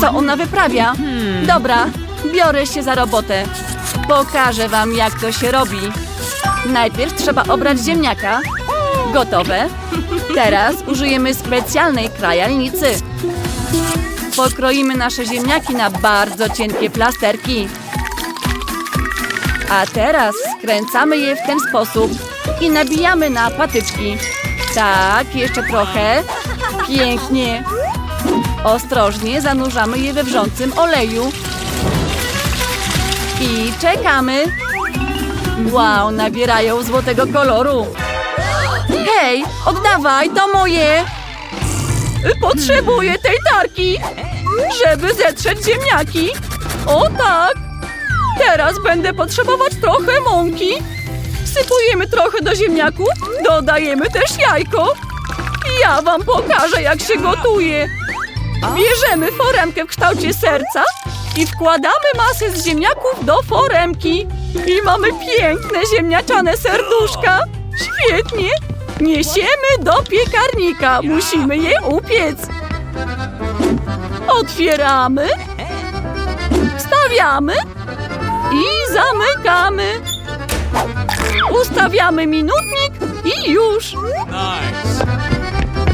Co ona wyprawia? Dobra, biorę się za robotę. Pokażę wam, jak to się robi. Najpierw trzeba obrać ziemniaka. Gotowe. Teraz użyjemy specjalnej krajalnicy. Pokroimy nasze ziemniaki na bardzo cienkie plasterki. A teraz skręcamy je w ten sposób i nabijamy na patyczki. Tak, jeszcze trochę. Pięknie. Ostrożnie zanurzamy je we wrzącym oleju. I czekamy. Wow, nabierają złotego koloru. Hej, oddawaj, to moje. Potrzebuję tej tarki, żeby zetrzeć ziemniaki. O tak. Teraz będę potrzebować trochę mąki. Wsypujemy trochę do ziemniaków, dodajemy też jajko. Ja wam pokażę, jak się gotuje. Bierzemy foremkę w kształcie serca i wkładamy masę z ziemniaków do foremki. I mamy piękne ziemniaczane serduszka. Świetnie. Niesiemy do piekarnika. Musimy je upiec. Otwieramy. Wstawiamy i zamykamy. Ustawiamy minutnik i już. Nice.